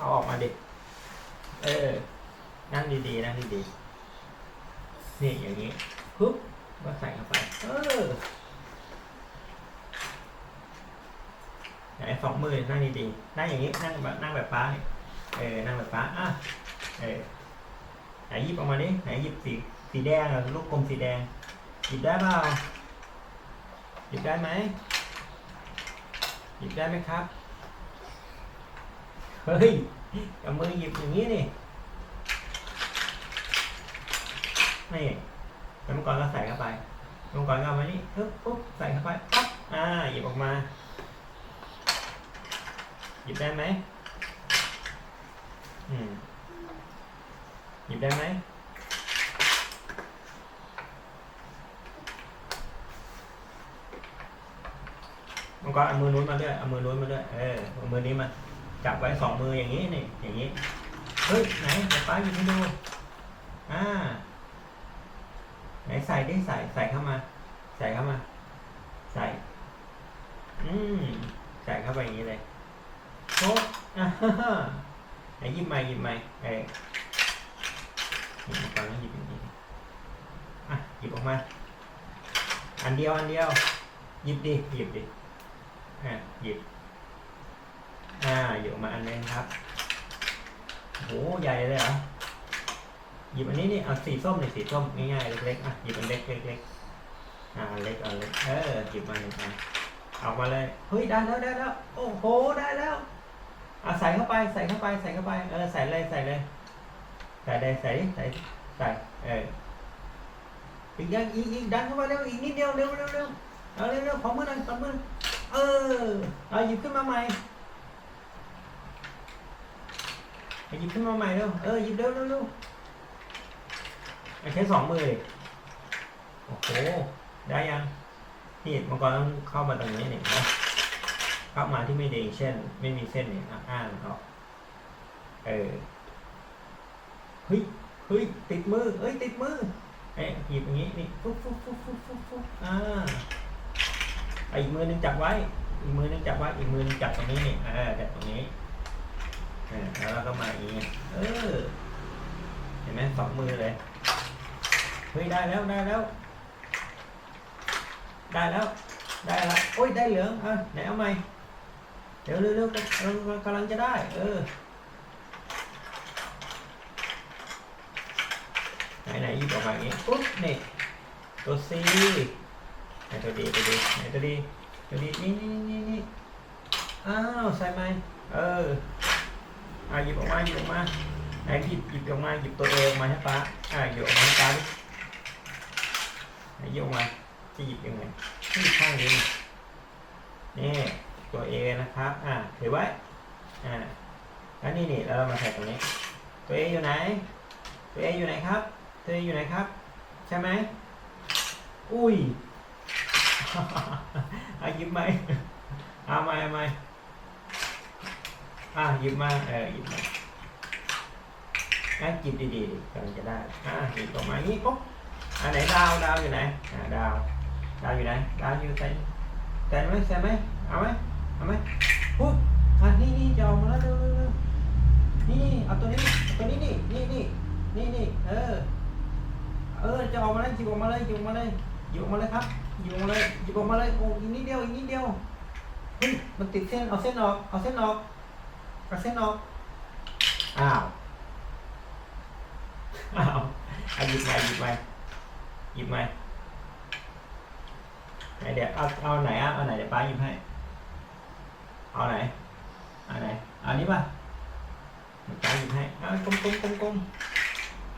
เอาออกมาดิ เออ นั่งดีๆนั่งดีๆ นี่อย่างนี้ปุ๊บก็ใส่เข้าไป เออ ไหนสองมือนั่งดีๆ นั่งอย่างนี้ นั่งแบบนั่งแบบป้า เออ นั่งแบบป้า อะ เออ ไหนหยิบออกมาดิ ไหนหยิบสีสีแดงลูกกลมสีแดง หยิบได้เปล่า หยิบได้ไหม หยิบได้ไหมครับ เฮ้ยเอามือหยิบอย่างนี้นี่นี่แล้วมังกรก็ใส่เข้าไปมังกรก็เอามานี่ปุ๊บปุ๊บใส่เข้าไปปั๊บอ่าหยิบออกมา หยิบได้ไหมอืมหยิบได้ไหมมังกรเอามือนู้นมาด้วยเอามือนู้นมาด้วยเออเอามือนี้มา จับไว้สองมืออย่างนี้นี่อย่างนี้ เฮ้ยไหนเดี๋ยวป้าหยิบให้ดู อ่า ไหนใส่ได้ใส่ใส่เข้ามา ใส่เข้ามา ใส่ อืมใส่เข้าไปอย่างนี้เลยโอ้อ่าฮ่าฮ่าไหนหยิบใหม่หยิบใหม่เออหยิบก่อนแล้วหยิบอย่างนี้อะหยิบออกมา อันเดียวอันเดียว หยิบดิหยิบดิอะหยิบ อ่าหยิบออกมาอันนึงครับโหใหญ่เลยเหรอหยิบอันนี้นี่เอาสีส้มนี่สีส้มง่ายๆเล็กๆอะหยิบอันเล็กเล็กๆอ่าเล็กเอาเล็กเออหยิบมาหนึ่งอันเอามาเลยเฮ้ยได้แล้วได้แล้วโอ้โหได้แล้วเอาใส่เข้าไปใส่เข้าไปใส่เข้าไปเออใส่เลยใส่เลย ใส่เลยใส่ใส่ใส่เอออีกยังอีกอีกดันเข้าไปเร็วอีกนิดเดียวเร็วเร็วเร็วเอาเร็วเร็วขอมือหน่อยขอมือเออเอาหยิบขึ้นมาใหม่ ไป หยิบขึ้นมาใหม่เร็ว เออหยิบเร็วเร็วเร็วเอาใช้สองมือโอ้โห ได้ยังนี่มังกรต้องเข้ามาตรงนี้นี่นะเข้ามาที่ไม่เด้งเช่น ไม่มีเส้นเนี่ยอะอ่านออกเออ เฮ้ย เฮ้ย ติดมือ เอ้ย ติดมือเอ้ยหยิบอย่างนี้ นี่ฟุ๊บฟุ๊บฟุ๊บฟุ๊บฟุ๊บฟุ๊บอ่าอีกมือนึงจับไว้ อีกมือนึงจับไว้ อีกมือนึงจับตรงนี้นี่อ่าจับตรงนี้ แล้วเราก็มาอย่างนี้เออ เห็นไหมสองมือเลย เฮ้ยได้แล้วได้แล้ว ได้แล้ว ได้แล้ว โอ้ยได้เหลืองเอะไหนเอาใหม่ เดี๋ยวเร็วๆกำลังกำลังจะได้ เออ ไหนไหนหยิบออกมาอย่างนี้ปุ๊บนี่ตัวซีไหนตัวดีตัวดีไหนตัวดีตัวดีนี่นี่นี่นี่อ้าวใส่ไหมเออ อะหยิบออกมาหยิบออกมาไหนหยิบหยิบออกมาหยิบตัวเอออกมาให้ป้าอะหยิบออกมาให้ป้าดิไหนหยิบออกมาจะหยิบยังไงหยิบข้างนี้นี่ตัวเอนะครับอะถือไว้อะแล้วนี่นี่แล้วเรามาใส่ตรงนี้ ตัวเออยู่ไหน ตัวเออยู่ไหนครับ ตัวเออยู่ไหนครับ ใช่ไหมอุ้ยอะหยิบไหมเอาไหมเอาไหม อะหยิบมาเออหยิบมาอะหยิบดีๆกำลังจะได้อะหยิบออกมางนี้ปุ๊บอันไหนดาวดาวอยู่ไหนอะดาวดาวอยู่ไหนดาวอยู่ใส่ใส่ไหมใส่ไหมเอาไหมเอาไหมปุ๊บอะนี่นี่จะออกมาแล้วเร็วเร็วเร็วนี่เอาตัวนี้ตัวนี้นี่นี่นี่นี่นี่เออเออจะออกมาเลยหยิบออกมาเลยหยิบออกมาเลยหยิบออกมาเลยครับหยิบออกมาเลยหยิบออกมาเลยโอ้อีกนิดเดียวอีกนิดเดียวเฮ้ยมันติดเส้นเอาเส้นออกเอาเส้นออก กระเส้นออก อ้าว อ้าวเอาหยิบมาหยิบมาหยิบมาไหนเดี๋ยวเอาเอาไหนอะเอาไหนเดี๋ยวป้าหยิบให้ เอาไหนเอาไหนเอานี้ป่ะเดี๋ยวป้าหยิบให้เอากลมกลมกลมกลม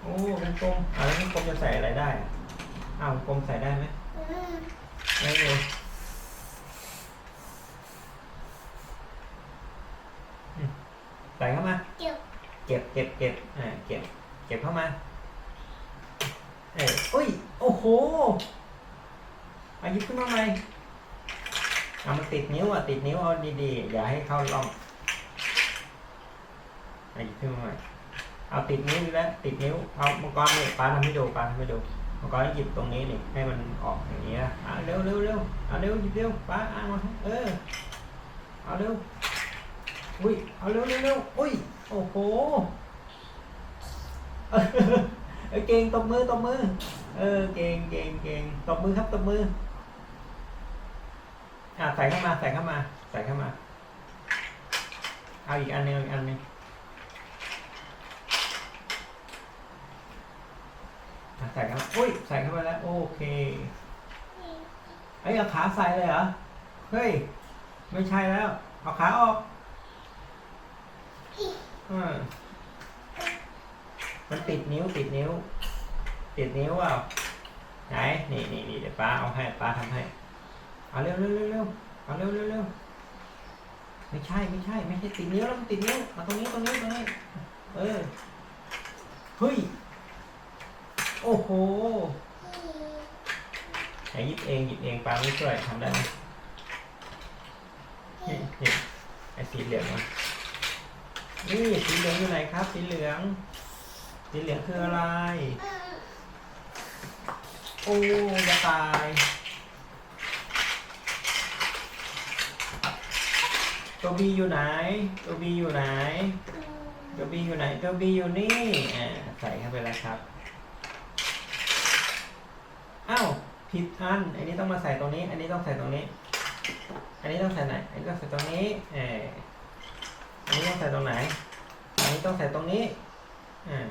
โอ้กลมกลมเอาแล้วกลมจะใส่อะไรได้อะอ้าวกลมใส่ได้ไหมไม่เลย ใส่เข้ามา เก็บ เก็บเก็บเก็บอ่าเก็บ เก็บเข้ามา เอ้ยอุ้ย โอ้โหเอาหยิบขึ้นมาใหม่เอามันติดนิ้วอะ ติดนิ้วเอาดีๆ อย่าให้เข้าร่องเอาหยิบขึ้นมาใหม่เอาติดนิ้วอยู่แล้วติดนิ้ว เอามังกรนี่ปลาทำให้ดูปลาทำให้ดูมังกรหยิบตรงนี้นี่ให้มันออกอย่างนี้นะอ่าเร็วเร็วเร็วเอาเร็วหยิบเร็วปลาอ่างมาให้เออ เอาเร็ว อุ้ย เอาเร็วเร็วเร็วอุ้ย โอ้โหเออเก่งตบมือตบมือ เออ เก่งเก่งเก่งตบมือครับตบมือ อะใส่เข้ามา ใส่เข้ามา ใส่เข้ามา เอาอีกอันหนึงอีกอันหนึงอะใส่เข้ามาอุ้ย ใส่เข้าไปแล้ว โอเคไอ้เอาขาใส่เลยเหรอ เฮ้ย ไม่ใช่แล้ว เอาขาออก มันติดนิ้วติดนิ้ว ติดนิ้วเปล่าไหนนี่นี่นี่เดี๋ยวป้าเอาให้ป้าทำให้เอาเร็วเร็วเร็วเร็วเอาเร็วเร็วเร็วไม่ใช่ไม่ใช่ไม่ใช่ติดนิ้วแล้วมันติดนิ้วมาตรงนี้ตรงนี้ตรงนี้เออเฮ้ยโอ้โหไหนหยิบเองหยิบเองป้าไม่ช่วยทำได้ไหมนี่นี่ไอ้สีเหลืองมา นี่สีเหลืองอยู่ไหนครับ สีเหลือง สีเหลืองคืออะไร โอ้จะตายตัวบีอยู่ไหน ตัวบีอยู่ไหน ตัวบีอยู่ไหน ตัวบีอยู่นี่อ่าใส่เข้าไปแล้วครับ อ้าวผิดอัน อันนี้ต้องมาใส่ตรงนี้ อันนี้ต้องใส่ตรงนี้ อันนี้ต้องใส่ไหน อันนี้ต้องใส่ตรงนี้ เออ นนี้ต้องใส่ตรงไหน อันนี้ต้องใส่ตรงนี้อ่า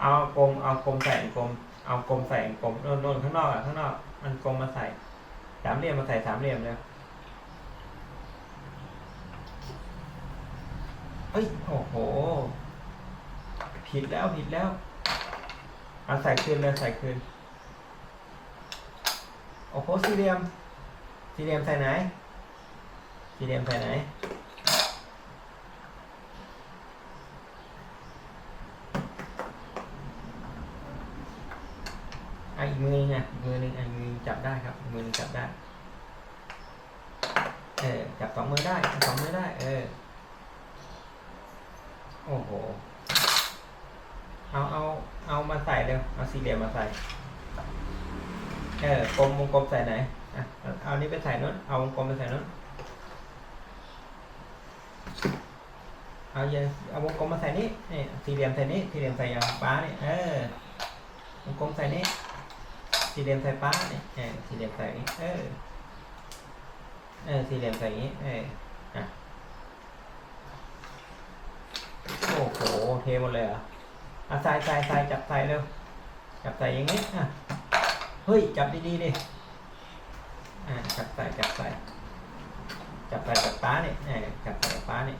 เอากลมเอากลมใส่กลม เอากลมใส่กลมโน่นข้างนอกอะข้างนอกอันกลมมาใส่สามเหลี่ยมมาใส่สามเหลี่ยมเลยเอ้ยโอ้โห ผิดแล้วผิดแล้วเอาใส่คืนเลยใส่คืนโอ้โหสี่เหลี่ยมสี่เหลี่ยมใส่ไหน สี่เหลี่ยมใส่ไหนอะอีกมือนึงอะอีกมือนึงอะอีกมือนึงจับได้ครับมือนึงจับได้ เออจับสองมือได้จับสองมือได้ เออ โอ้โห เอาเอาเอามาใส่เร็วเอาสี่เหลี่ยมมาใส่ เออกลมวงกลมใส่ไหนอะเอาเอานี้ไปใส่นู้นเอาวงกลมไปใส่นู้น เอาเยอะเอาวงกลมมาใส่นี่นี่สี่เหลี่ยมใส่นี่สี่เหลี่ยมใส่ยางฟ้านี่เออวงกลมใส่นี่สี่เหลี่ยมใส่ฟ้าเนี่ยเออสี่เหลี่ยมใส่นี้เออเออสี่เหลี่ยมใส่นี้เอออะโอ้โหเทหมดเลยเหรออะใส่ใส่ใส่จับใส่เร็วจับใส่อย่างนี้อะเฮ้ยจับดีๆดิอ่าจับใส่จับใส่จับใส่กับป้าเนี่ยจับใส่กับป้าเนี่ย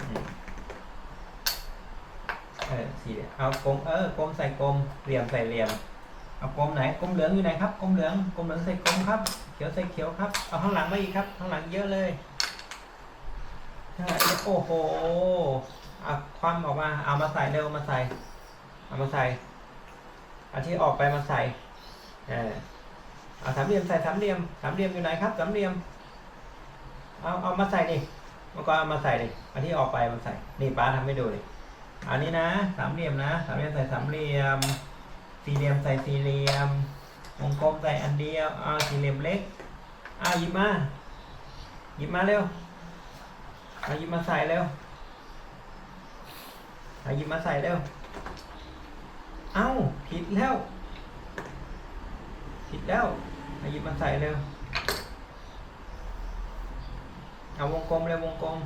อืมเออสี่เอากลมเออกลมใส่กลมเหลี่ยมใส่เหลี่ยมเอากลมไหนกลมเหลืองอยู่ไหนครับกลมเหลืองกลมเหลืองใส่กลมครับเขียวใส่เขียวครับเอาข้างหลังมาอีกครับข้างหลังเยอะเลยโอ้โหเอาความออกมาเอามาใส่เร็วมาใส่เอามาใส่เอาที่ออกไปมาใส่เออเอาสามเหลี่ยมใส่สามเหลี่ยมสามเหลี่ยมอยู่ไหนครับสามเหลี่ยมเอาเอามาใส่ดิมันก็เอามาใส่ดิเอาที่ออกไปมาใส่นี่ป้าทำให้ดูดิ อันนี้นะสามเหลี่ยมนะสามเหลี่ยมใส่สามเหลี่ยม สี่เหลี่ยมใส่สี่เหลี่ยมวงกลมใส่อันเดียวเอาสี่เหลี่ยมเล็กเอาหยิบมาหยิบมาเร็วเอาหยิบมาใส่เร็วเอาหยิบมาใส่เร็วเอ้าผิดแล้วผิดแล้วเอาหยิบมาใส่เร็วเอาวงกลมเร็ววงกลม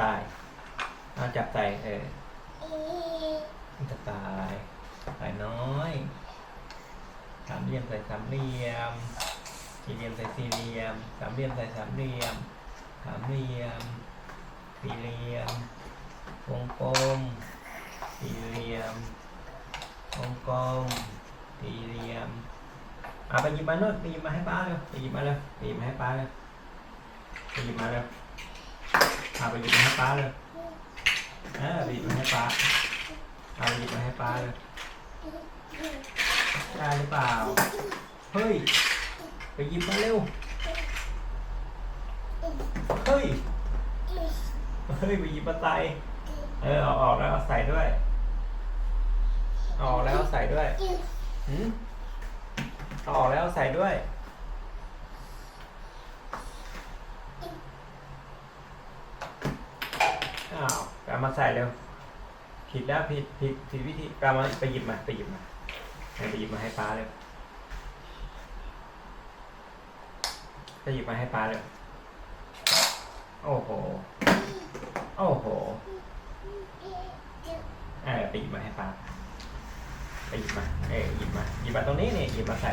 ตล์เอาจับใส่เออสไตล์ใส่น้อยสามเหลี่ยมใส่สามเหลี่ยม สี่เหลี่ยมใส่สี่เหลี่ยม สามเหลี่ยมใส่สามเหลี่ยม สามเหลี่ยม สี่เหลี่ยม วงกลม สี่เหลี่ยม วงกลม สี่เหลี่ยมเอาไปหยิบมาโน่นไปหยิบมาให้ป้าเร็วไปหยิบมาเร็วไปหยิบมาให้ป้าเร็วไปหยิบมาเร็ว เอาไปหยิบมาให้ป้าเลยเออไปหยิบมาให้ป้าเอาหยิบมาให้ป้าเลยได้หรือเปล่า เฮ้ย ไปหยิบมาเร็ว เฮ้ย เฮ้ย ไปหยิบมาใส่ เออเอาออกแล้วเอาใส่ด้วยเอาออกแล้วเอาใส่ด้วยหืมเอาออกแล้วเอาใส่ด้วย อ้าว กามาใส่เร็ว ผิดแล้วผิดผิดผิดวิธีกามาไปหยิบมาไปหยิบมาให้ไปหยิบมาให้ป้าเร็วไปหยิบมาให้ป้าเร็วโอ้โห โอ้โหเออไปหยิบมาให้ป้าไปหยิบมา เออหยิบมาหยิบมาตรงนี้นี่หยิบมาใส่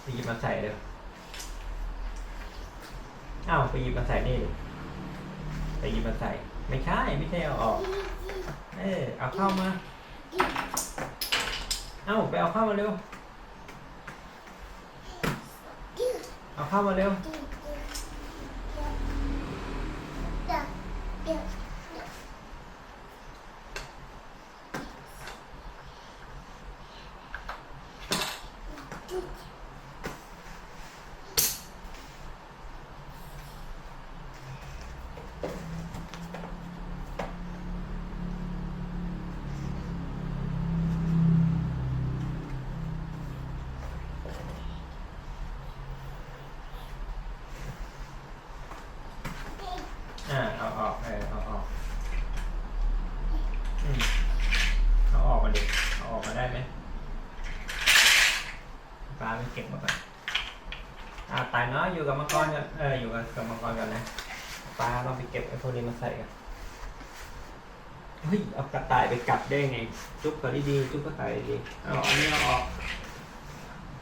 ไปหยิบมาใส่เร็วอ้าวไปหยิบมาใส่นี่ ไปหยิบมาใส่ ไม่ใช่ ไม่ใช่เอาออก เออเอาเข้ามา เอาไปเอาเข้ามาเร็ว เอาเข้ามาเร็ว อ่าเอาออกเออเอาออกอืมเอาออกมาดิเอาออกมาได้ไหมปลาไม่เก็บมาก่อนอ่าตาย เนาะอยู่กับมังกรกันเอออยู่กับกับมังกรกันนะปลาเราไปเก็บไอ้พวกนี้มาใส่กันเฮ้ยเอากระต่ายไปกัดได้ไง จุ๊บก็ดีๆจุ๊บกระต่ายดีเอาอันนี้เอาออก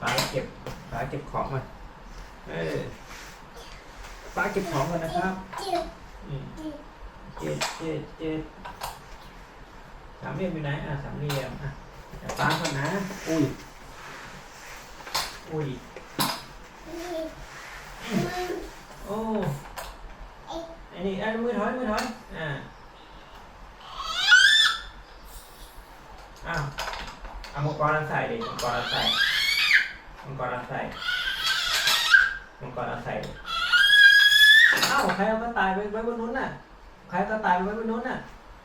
ปลาเก็บปลาเก็บของมาเออปลาเก็บของกันนะครับอืมเจ็ดเจ็ดเจ็ดสามเหลี่ยมอยู่ไหนอะสามเหลี่ยมอะป้าก่อนนะ อุ้ยอุ้ย โอ้อ้นี่ไอ้มือถอยมือถอยอ่าอ้าวเอามังกรใส่ดิมังกรใส่มังกรใส่มังกรใส่ดิอ้าวใครเอากระต่ายไปไว้บนนู้นน่ะใครกระต่ายไปไว้บนนู้นน่ะ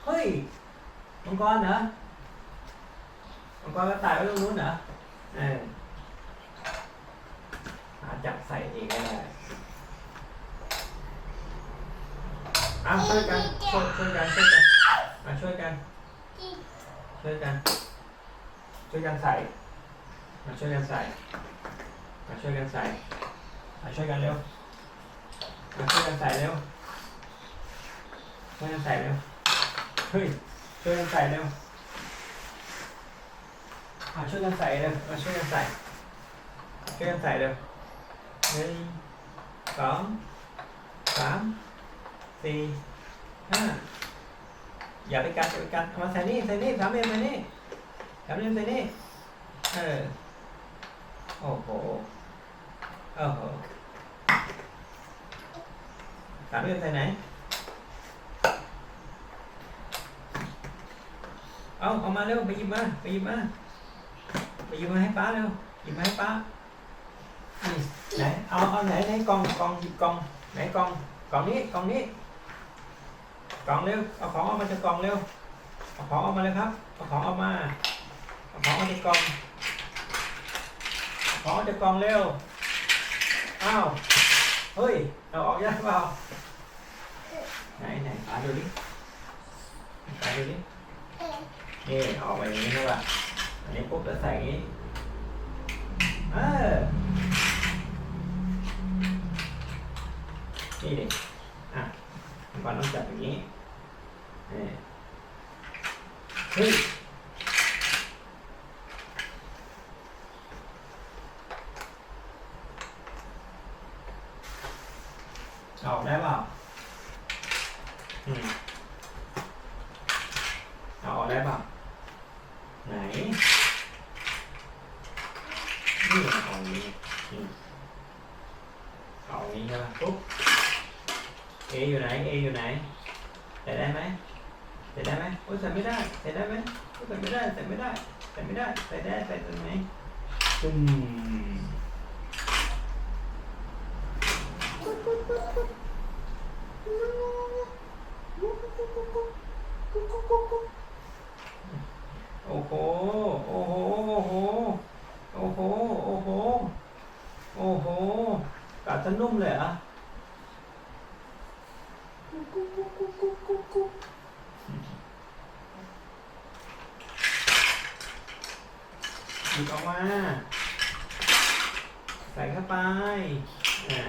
เฮ้ยมังกรเหรอมังกรกระต่ายไว้ตรงนู้นเหรอเออหาจับใส่เองก็ได้ อ้าช่วยกันช่วยช่วยกันช่วยกันมาช่วยกันช่วยกันช่วยกันใส่มาช่วยกันใส่มาช่วยกันใส่มาช่วยกันเร็วมาช่วยกันใส่เร็วช่วยกันใส่เร็วเฮ้ยช่วยกันใส่เร็วมาช่วยกันใส่เร็วมาช่วยกันใส่ช่วยกันใส่เร็วหนึ่งสองสาม สี่ห้าอย่าไปกัดอย่าไปกัดเอามาใส่นี่ใส่นี่สามเหลี่ยมใส่นี่สามเหลี่ยมใส่นี่เออโอ้โหโอ้โหสามเหลี่ยมใส่ไหนเอาเอามาเร็วไปหยิบมาไปหยิบมาไปหยิบมาให้ป้าเร็วหยิบมาให้ป้าไหนเอาเอาไหนไหนกล่องกล่องหยิบกล่องไหนกล่องกล่องนี้กล่องนี้ กล่องเร็ว เอาของออกมาจากกล่องเร็ว เอาของออกมาเลยครับ เอาของออกมา เอาของออกจากกล่องของออกจากกล่องเร็ว อ้าว เฮ้ยเอาออกยากเปล่า ไหนไหนป้าดูดิป้าดูดินี่ออกมาอย่างนี้ใช่ป่ะอันนี้ปุ๊บจะใส่อย่างนี้ เออนี่ดิ มันต้องจับอย่างนี้เฮ้ย ไม่ได้ ใส่ได้ใส่ตรงไหนอืม ผิดออกมา ใส่เข้าไป อ่า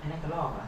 อันนั้นกระรอกเหร